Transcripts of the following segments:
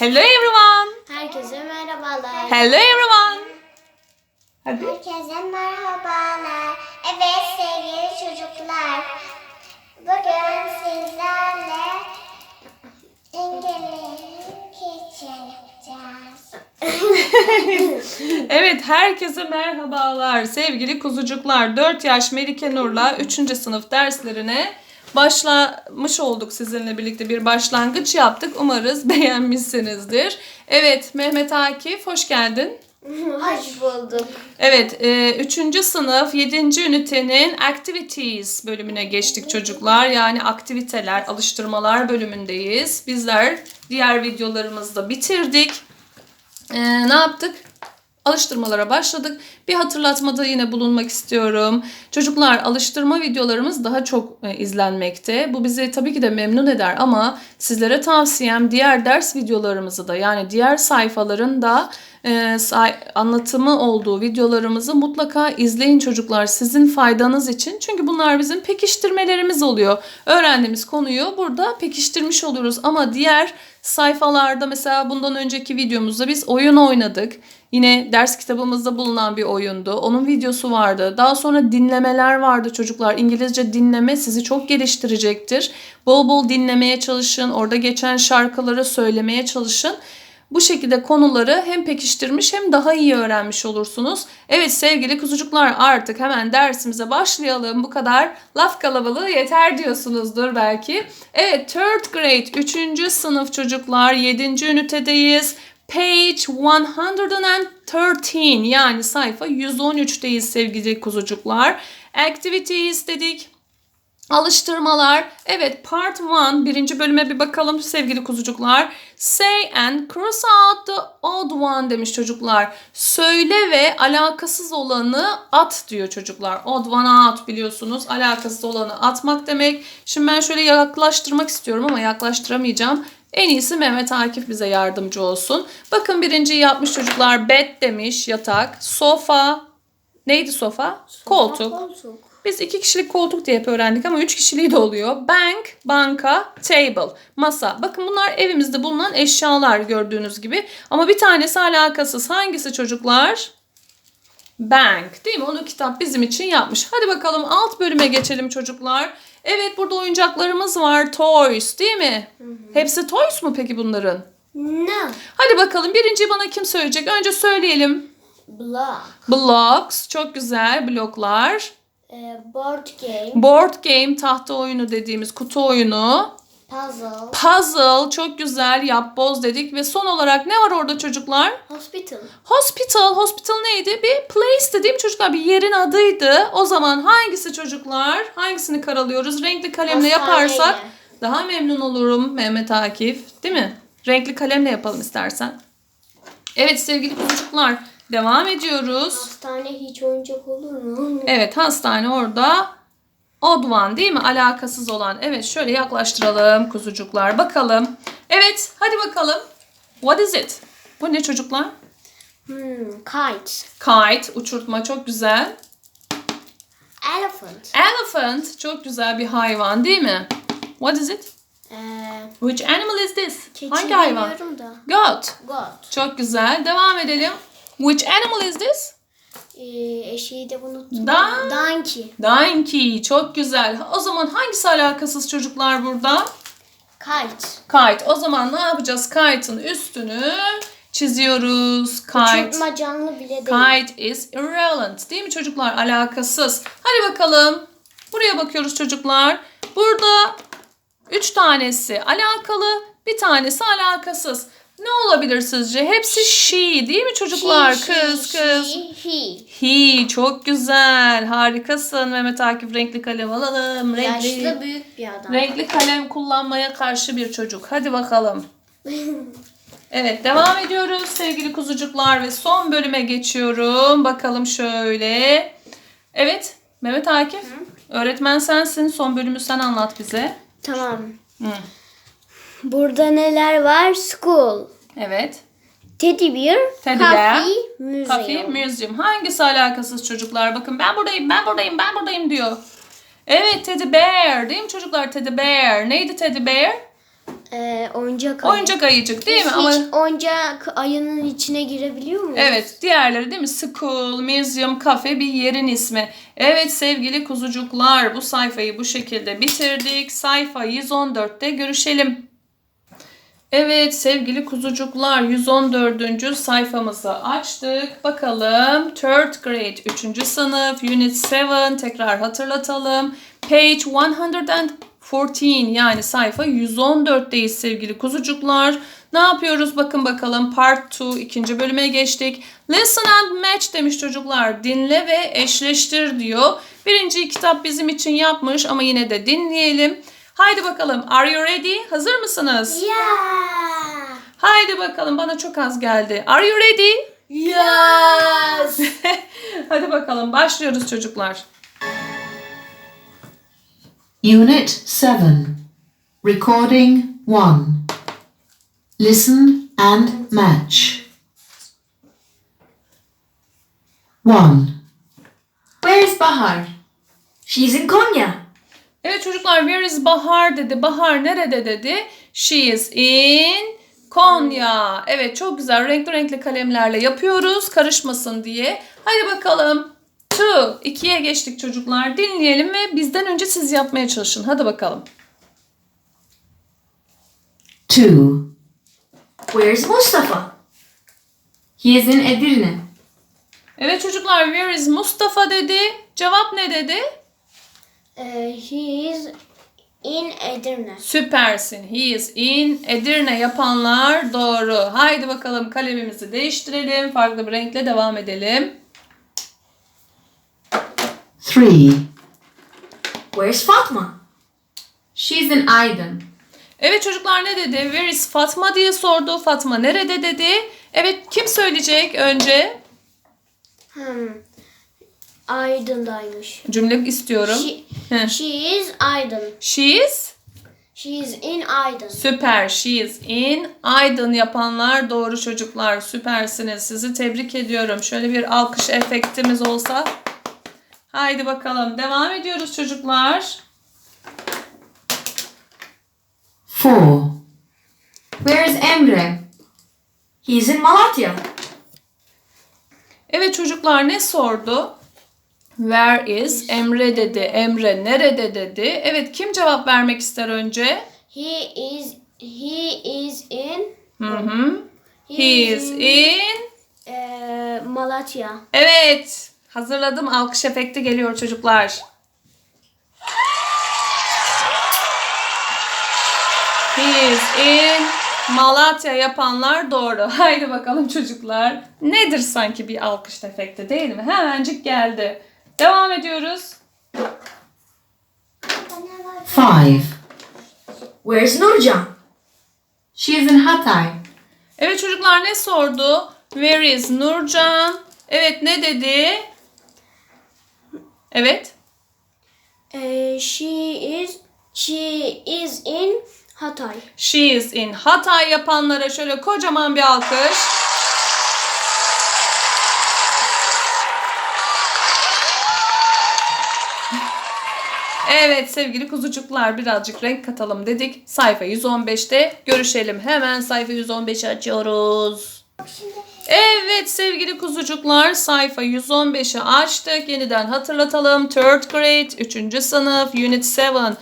Hello everyone. Herkese merhabalar. Hello everyone. Hadi. Herkese merhabalar. Evet sevgili çocuklar. Bugün sizlerle İngiliz kitchen yapacağız. Evet herkese merhabalar sevgili kuzucuklar. 4 yaş Melike Nur'la 3. sınıf derslerine başlamış olduk sizinle birlikte bir başlangıç yaptık. Umarız beğenmişsinizdir. Evet Mehmet Akif hoş geldin. Hoş bulduk. Evet 3. sınıf 7. ünitenin Activities bölümüne geçtik çocuklar. Yani aktiviteler, alıştırmalar bölümündeyiz. Bizler diğer videolarımızda bitirdik. Ee, ne yaptık? Alıştırmalara başladık. Bir hatırlatmada yine bulunmak istiyorum. Çocuklar alıştırma videolarımız daha çok e, izlenmekte. Bu bizi tabii ki de memnun eder ama sizlere tavsiyem diğer ders videolarımızı da yani diğer sayfaların da e, say- anlatımı olduğu videolarımızı mutlaka izleyin çocuklar sizin faydanız için. Çünkü bunlar bizim pekiştirmelerimiz oluyor. Öğrendiğimiz konuyu burada pekiştirmiş oluyoruz ama diğer sayfalarda mesela bundan önceki videomuzda biz oyun oynadık. Yine ders kitabımızda bulunan bir oyundu. Onun videosu vardı. Daha sonra dinlemeler vardı çocuklar. İngilizce dinleme sizi çok geliştirecektir. Bol bol dinlemeye çalışın. Orada geçen şarkıları söylemeye çalışın. Bu şekilde konuları hem pekiştirmiş hem daha iyi öğrenmiş olursunuz. Evet sevgili kuzucuklar artık hemen dersimize başlayalım. Bu kadar laf kalabalığı yeter diyorsunuzdur belki. Evet third grade 3. sınıf çocuklar 7. ünitedeyiz. Page 113 yani sayfa 113'teyiz sevgili kuzucuklar. Activities dedik. Alıştırmalar. Evet part 1 birinci bölüme bir bakalım sevgili kuzucuklar. Say and cross out the odd one demiş çocuklar. Söyle ve alakasız olanı at diyor çocuklar. Odd one out biliyorsunuz. Alakasız olanı atmak demek. Şimdi ben şöyle yaklaştırmak istiyorum ama yaklaştıramayacağım. En iyisi Mehmet Akif bize yardımcı olsun. Bakın birinciyi yapmış çocuklar. Bed demiş yatak. Sofa. Neydi sofa? Koltuk. Koltuk. Biz iki kişilik koltuk diye hep öğrendik ama üç kişiliği de oluyor. Bank, banka, table, masa. Bakın bunlar evimizde bulunan eşyalar gördüğünüz gibi. Ama bir tanesi alakasız. Hangisi çocuklar? Bank değil mi? Onu kitap bizim için yapmış. Hadi bakalım alt bölüme geçelim çocuklar. Evet burada oyuncaklarımız var. Toys değil mi? Hepsi toys mu peki bunların? No. Hadi bakalım birinci bana kim söyleyecek? Önce söyleyelim. Block. Blocks çok güzel bloklar. Ee, board game. Board game tahta oyunu dediğimiz kutu oyunu. Puzzle. Puzzle çok güzel yapboz dedik ve son olarak ne var orada çocuklar? Hospital. Hospital. Hospital neydi? Bir place dediğim çocuklar bir yerin adıydı. O zaman hangisi çocuklar? Hangisini karalıyoruz? Renkli kalemle Hastaneyle. yaparsak daha memnun olurum Mehmet Akif. Değil mi? Renkli kalemle yapalım istersen. Evet sevgili çocuklar devam ediyoruz. Hastane hiç oyuncak olur mu? Evet hastane orada. Odd one değil mi? Alakasız olan. Evet şöyle yaklaştıralım kuzucuklar. Bakalım. Evet hadi bakalım. What is it? Bu ne çocuklar? Hmm, kite. Kite, uçurtma çok güzel. Elephant. Elephant, çok güzel bir hayvan değil mi? What is it? Ee, Which animal is this? keçi Hangi hayvan? da. Goat. Goat. Çok güzel. Devam edelim. Which animal is this? Ee, eşeği de unuttum. Da- Donkey. Donkey. Çok güzel. O zaman hangisi alakasız çocuklar burada? Kite. Kite. O zaman ne yapacağız? Kite'ın üstünü çiziyoruz. Kite. Uçurtma canlı bile değil. Kite is irrelevant. Değil mi çocuklar? Alakasız. Hadi bakalım. Buraya bakıyoruz çocuklar. Burada üç tanesi alakalı, bir tanesi alakasız. Ne olabilir sizce? Hepsi she değil mi çocuklar? She, kız she, kız. she, he. He çok güzel. Harikasın Mehmet Akif. Renkli kalem alalım. Renkli, Yaşlı büyük bir adam. renkli kalem kullanmaya karşı bir çocuk. Hadi bakalım. Evet devam ediyoruz sevgili kuzucuklar ve son bölüme geçiyorum. Bakalım şöyle. Evet Mehmet Akif öğretmen sensin. Son bölümü sen anlat bize. Tamam. Hı. Burada neler var? School. Evet. Teddy bear. Teddy bear, Coffee. Museum. Coffee Museum. Hangisi alakasız çocuklar? Bakın ben buradayım, ben buradayım, ben buradayım diyor. Evet Teddy Bear değil mi çocuklar? Teddy Bear. Neydi Teddy Bear? Ee, oyuncak ayı. Oyuncak ayıcık değil mi? Hiç Ama oyuncak ayının içine girebiliyor muyuz? Evet, diğerleri değil mi? School, museum, cafe bir yerin ismi. Evet sevgili kuzucuklar, bu sayfayı bu şekilde bitirdik. Sayfa 114'te görüşelim. Evet sevgili kuzucuklar 114. sayfamızı açtık. Bakalım 3rd grade 3. sınıf unit 7 tekrar hatırlatalım. Page 114 yani sayfa 114'teyiz sevgili kuzucuklar. Ne yapıyoruz bakın bakalım part 2 ikinci bölüme geçtik. Listen and match demiş çocuklar. Dinle ve eşleştir diyor. Birinci kitap bizim için yapmış ama yine de dinleyelim. Haydi bakalım. Are you ready? Hazır mısınız? Yeah. Haydi bakalım bana çok az geldi. Are you ready? Yes. Hadi bakalım başlıyoruz çocuklar. Unit 7. Recording 1. Listen and match. 1. Where is Bahar? She's in Konya. Evet çocuklar where is Bahar dedi. Bahar nerede dedi? She is in Konya. Evet çok güzel renkli renkli kalemlerle yapıyoruz karışmasın diye. Hadi bakalım. Two. ikiye geçtik çocuklar. Dinleyelim ve bizden önce siz yapmaya çalışın. Hadi bakalım. 2. Where's Mustafa? He is in Edirne. Evet çocuklar where is Mustafa dedi. Cevap ne dedi? Ee, he is in Edirne. Süpersin. He is in Edirne yapanlar doğru. Haydi bakalım kalemimizi değiştirelim. Farklı bir renkle devam edelim. 3. Where's Fatma? She's in Aydın. Evet çocuklar ne dedi? Where is Fatma diye sordu. Fatma nerede dedi? Evet kim söyleyecek önce? Hmm. Aydın'daymış. Cümle istiyorum. She, Heh. she is Aydın. She is She is in Aydın. süper. She is in Aydın yapanlar doğru çocuklar. Süpersiniz. Sizi tebrik ediyorum. Şöyle bir alkış efektimiz olsa. Haydi bakalım. Devam ediyoruz çocuklar. 4. Where is Emre? He's in Malatya. Evet çocuklar ne sordu? Where is? Emre dedi. Emre nerede dedi. Evet kim cevap vermek ister önce? He is he is in Hı hı. He is in. eee, Malatya. Evet. Hazırladım. Alkış efekti geliyor çocuklar. He is in Malatya yapanlar doğru. Haydi bakalım çocuklar. Nedir sanki bir alkış efekti değil mi? Hemencik geldi. Devam ediyoruz. 5. Where's Nurcan? She's in Hatay. Evet çocuklar ne sordu? Where is Nurcan? Evet ne dedi? Evet. Eee, she is she is in Hatay. She is in Hatay yapanlara şöyle kocaman bir alkış. Evet sevgili kuzucuklar birazcık renk katalım dedik. Sayfa 115'te görüşelim. Hemen sayfa 115'i açıyoruz. Evet sevgili kuzucuklar sayfa 115'i açtık. Yeniden hatırlatalım. 3rd grade 3. sınıf unit 7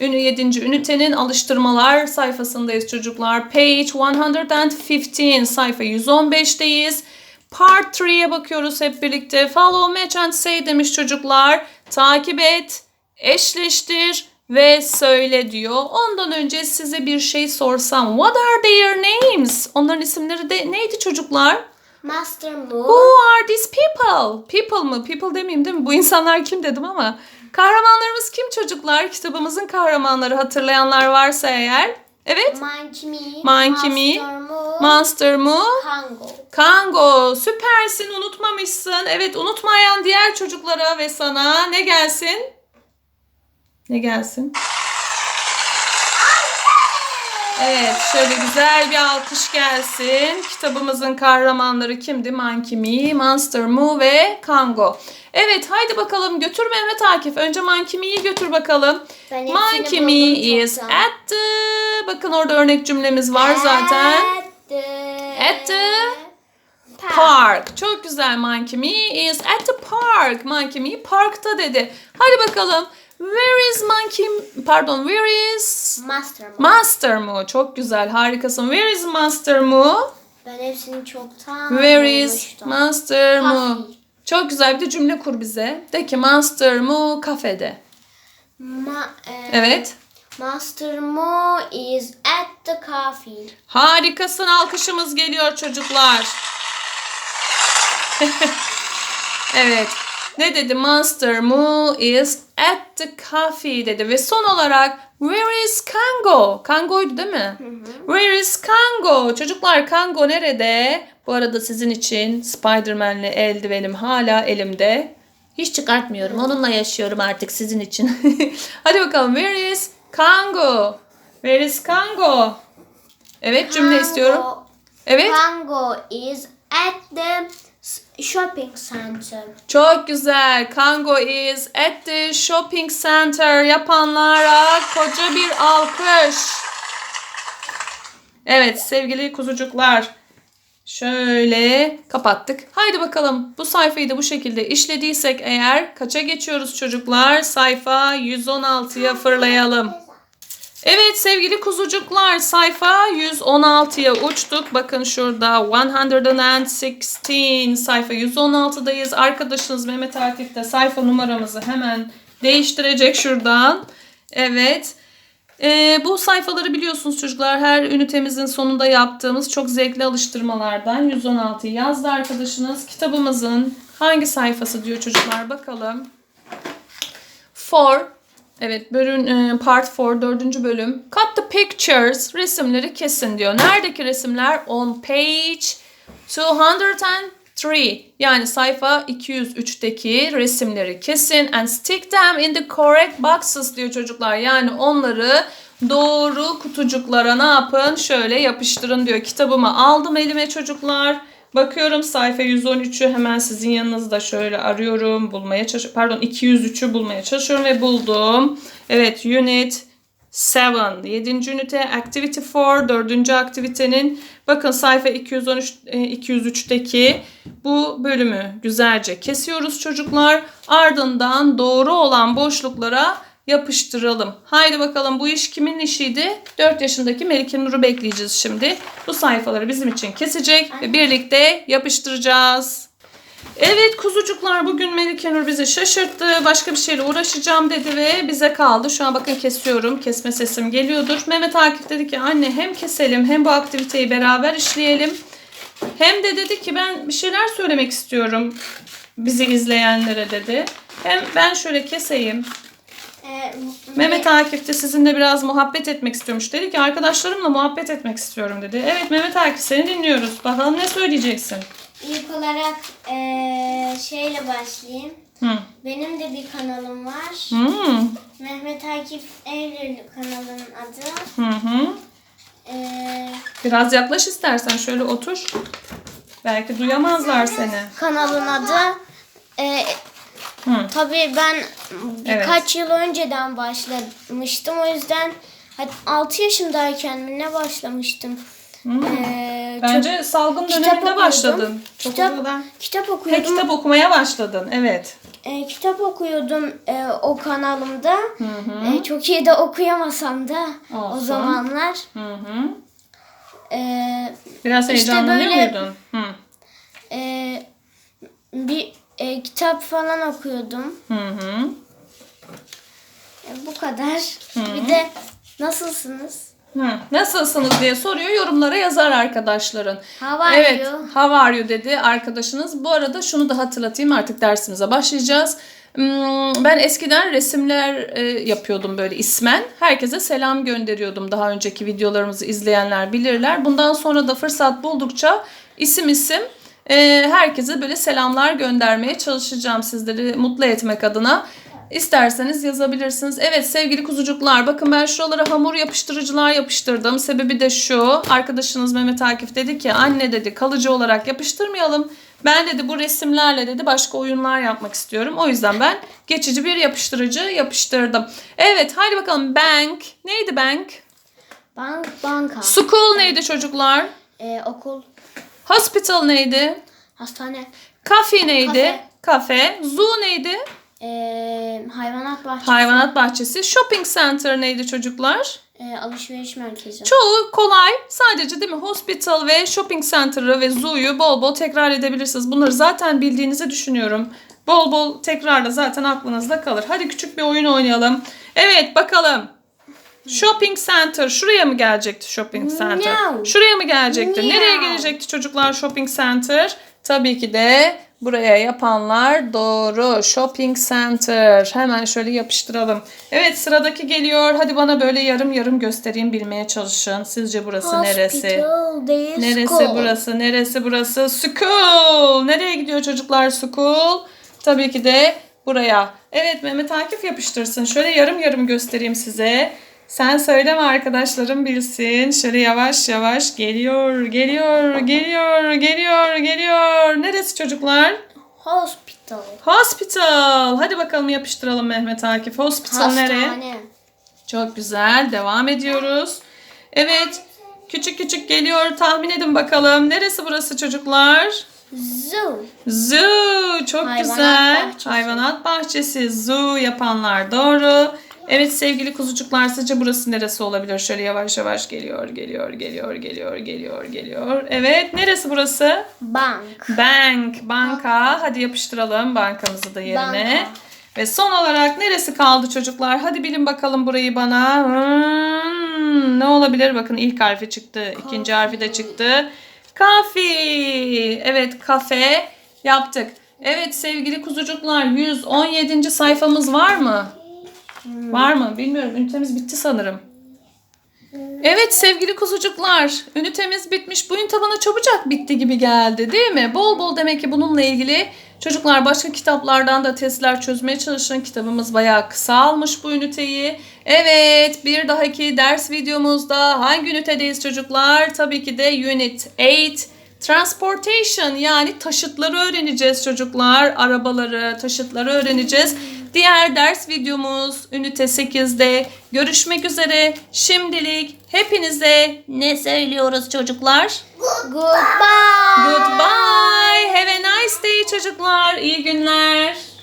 Ünü 7. ünitenin alıştırmalar sayfasındayız çocuklar. Page 115 sayfa 115'teyiz. Part 3'ye bakıyoruz hep birlikte. Follow, match and say demiş çocuklar. Takip et, eşleştir ve söyle diyor. Ondan önce size bir şey sorsam. What are their names? Onların isimleri de neydi çocuklar? Master Who Mu. are these people? People mı? People demeyeyim değil mi? Bu insanlar kim dedim ama. Kahramanlarımız kim çocuklar? Kitabımızın kahramanları hatırlayanlar varsa eğer. Evet. Monkey Me. Monkey Me. Monster mu? Kango. Kango. Süpersin unutmamışsın. Evet unutmayan diğer çocuklara ve sana ne gelsin? Ne gelsin? Evet şöyle güzel bir alkış gelsin. Kitabımızın kahramanları kimdi? Monkey Me, Monster Mu ve Kango. Evet haydi bakalım götür Mehmet Akif. Önce Monkey Me'yi götür bakalım. Ben Monkey Me is at the... Bakın orada örnek cümlemiz var zaten. At the, At the Park. Çok güzel Monkey Me is at the park. Monkey Me parkta dedi. Hadi bakalım. Where is Monkey... Pardon, where is... Master bu. Master Mu. Çok güzel, harikasın. Where is Master Mu? ben hepsini çoktan Where is bulmuştum. Master Mu? Coffee. Çok güzel bir de cümle kur bize. De ki Master Mu kafede. Ma, e, Evet. Master Mo is at the coffee. Harikasın. Alkışımız geliyor çocuklar. evet. Ne dedi? Master Mu is at the coffee dedi. Ve son olarak Where is Kango? Kango'ydu değil mi? Where is Kango? Çocuklar Kango nerede? Bu arada sizin için Spider-Man'li eldivenim hala elimde. Hiç çıkartmıyorum. Onunla yaşıyorum artık sizin için. Hadi bakalım. Where is Kango? Where is Kango? Evet cümle istiyorum. Kango- Evet. Kango is at the shopping center. Çok güzel. Kango is at the shopping center. Yapanlara koca bir alkış. Evet sevgili kuzucuklar. Şöyle kapattık. Haydi bakalım bu sayfayı da bu şekilde işlediysek eğer kaça geçiyoruz çocuklar? Sayfa 116'ya fırlayalım. Evet sevgili kuzucuklar sayfa 116'ya uçtuk. Bakın şurada 116 sayfa 116'dayız. Arkadaşınız Mehmet Akif de sayfa numaramızı hemen değiştirecek şuradan. Evet. Ee, bu sayfaları biliyorsunuz çocuklar her ünitemizin sonunda yaptığımız çok zevkli alıştırmalardan 116'yı yazdı arkadaşınız. Kitabımızın hangi sayfası diyor çocuklar bakalım. For Evet bölüm e, part 4 dördüncü bölüm. Cut the pictures resimleri kesin diyor. Neredeki resimler? On page 203 yani sayfa 203'teki resimleri kesin and stick them in the correct boxes diyor çocuklar. Yani onları doğru kutucuklara ne yapın? Şöyle yapıştırın diyor. Kitabımı aldım elime çocuklar. Bakıyorum sayfa 113'ü hemen sizin yanınızda şöyle arıyorum. Bulmaya çalışıyorum. Pardon 203'ü bulmaya çalışıyorum ve buldum. Evet unit 7. 7. ünite activity 4. 4. aktivitenin bakın sayfa 213 e, 203'teki bu bölümü güzelce kesiyoruz çocuklar. Ardından doğru olan boşluklara yapıştıralım. Haydi bakalım bu iş kimin işiydi? 4 yaşındaki Melike Nur'u bekleyeceğiz şimdi. Bu sayfaları bizim için kesecek ve birlikte yapıştıracağız. Evet kuzucuklar bugün Melike Nur bizi şaşırttı. Başka bir şeyle uğraşacağım dedi ve bize kaldı. Şu an bakın kesiyorum. Kesme sesim geliyordur. Mehmet Akif dedi ki anne hem keselim hem bu aktiviteyi beraber işleyelim. Hem de dedi ki ben bir şeyler söylemek istiyorum bizi izleyenlere dedi. Hem ben şöyle keseyim. Ee, Mehmet Akif de sizinle biraz muhabbet etmek istiyormuş. Dedi ki arkadaşlarımla muhabbet etmek istiyorum dedi. Evet Mehmet Akif seni dinliyoruz. Bakalım ne söyleyeceksin? İlk olarak eee, şeyle başlayayım. Hı. Benim de bir kanalım var. Hmm. Mehmet Akif Eylül kanalının adı. Hı hı. Eee, Biraz yaklaş istersen şöyle otur. Belki duyamazlar seni. kanalın adı. Eee Hı. tabii ben birkaç yıl önceden başlamıştım. O yüzden 6 yaşındayken mi ne başlamıştım. Eee, Bence salgın kitap döneminde okuyordum. başladın. Çok kitap, kitap He, okuyordum. kitap okumaya başladın. Evet. Eee, kitap okuyordum eee, o kanalımda. Eee, çok iyi de okuyamasam da o Olsun. zamanlar. Hı hı. Eee Biraz İşte heyecanlanıyor böyle-? Hı. Ee, bir e, kitap falan okuyordum. Hı hı. E, bu kadar. Bir de nasılsınız? Hı. Nasılsınız diye soruyor. Yorumlara yazar arkadaşların. How are evet, you? how are you dedi arkadaşınız. Bu arada şunu da hatırlatayım artık dersimize başlayacağız. Hmm, Ben eskiden resimler e, yapıyordum böyle ismen. Herkese selam gönderiyordum. Daha önceki videolarımızı izleyenler bilirler. Bundan sonra da fırsat buldukça isim isim e, herkese böyle selamlar göndermeye çalışacağım sizleri mutlu etmek adına. İsterseniz yazabilirsiniz. Evet sevgili kuzucuklar bakın ben şuralara hamur yapıştırıcılar yapıştırdım. Sebebi de şu. Arkadaşınız Mehmet Akif dedi ki anne dedi kalıcı olarak yapıştırmayalım. Ben dedi bu resimlerle dedi başka oyunlar yapmak istiyorum. O yüzden ben geçici bir yapıştırıcı yapıştırdım. Evet hadi bakalım bank. Neydi bank? Bank, banka. School neydi çocuklar? Ee, okul, Hospital neydi? hastane, Cafe neydi? Kafe. Kafe. Zoo neydi? ee, hayvanat bahçesi, Hayvanat bahçesi. Shopping center neydi çocuklar? ee, alışveriş merkezi. Çoğu kolay. Sadece değil mi? Hospital ve shopping center'ı ve zoo'yu bol bol tekrar edebilirsiniz. Bunları zaten bildiğinizi düşünüyorum. Bol bol tekrarla zaten aklınızda kalır. Hadi küçük bir oyun oynayalım. Evet bakalım. Shopping center. Şuraya mı gelecekti shopping center? No. Şuraya mı gelecekti? No. Nereye gelecekti çocuklar shopping center? Tabii ki de buraya yapanlar doğru. Shopping center. Hemen şöyle yapıştıralım. Evet sıradaki geliyor. Hadi bana böyle yarım yarım göstereyim bilmeye çalışın. Sizce burası neresi? Hospital Neresi school. burası? Neresi burası? School. Nereye gidiyor çocuklar school? Tabii ki de buraya. Evet Mehmet Akif yapıştırsın. Şöyle yarım yarım göstereyim size. Sen söyleme arkadaşlarım bilsin. Şöyle yavaş yavaş geliyor, geliyor, geliyor, geliyor, geliyor. Neresi çocuklar? Hospital. Hospital. Hadi bakalım yapıştıralım Mehmet Akif. Hospital nereye? Hastane. Çok güzel. Devam ediyoruz. Evet. Küçük küçük geliyor. Tahmin edin bakalım. Neresi burası çocuklar? Zoo. Zoo. Çok Hayvanat güzel. bahçesi. Hayvanat bahçesi. Zoo yapanlar doğru. Evet sevgili kuzucuklar sizce burası neresi olabilir? Şöyle yavaş yavaş geliyor, geliyor, geliyor, geliyor, geliyor, geliyor. Evet neresi burası? Bank. Bank, banka. Hadi yapıştıralım bankamızı da yerine. Banka. Ve son olarak neresi kaldı çocuklar? Hadi bilin bakalım burayı bana. Hmm, ne olabilir? Bakın ilk harfi çıktı. ikinci harfi de çıktı. Kafi. Evet kafe yaptık. Evet sevgili kuzucuklar 117. sayfamız var mı? Var mı? Bilmiyorum. Ünitemiz bitti sanırım. Evet sevgili kuzucuklar, ünitemiz bitmiş. Bu ünite bana çabucak bitti gibi geldi değil mi? Bol bol demek ki bununla ilgili çocuklar başka kitaplardan da testler çözmeye çalışın. Kitabımız bayağı kısa almış bu üniteyi. Evet bir dahaki ders videomuzda hangi ünitedeyiz çocuklar? Tabii ki de Unit 8 Transportation yani taşıtları öğreneceğiz çocuklar. Arabaları, taşıtları öğreneceğiz. Diğer ders videomuz ünite 8'de görüşmek üzere. Şimdilik hepinize ne söylüyoruz çocuklar? Goodbye. Goodbye. Have a nice day çocuklar. İyi günler.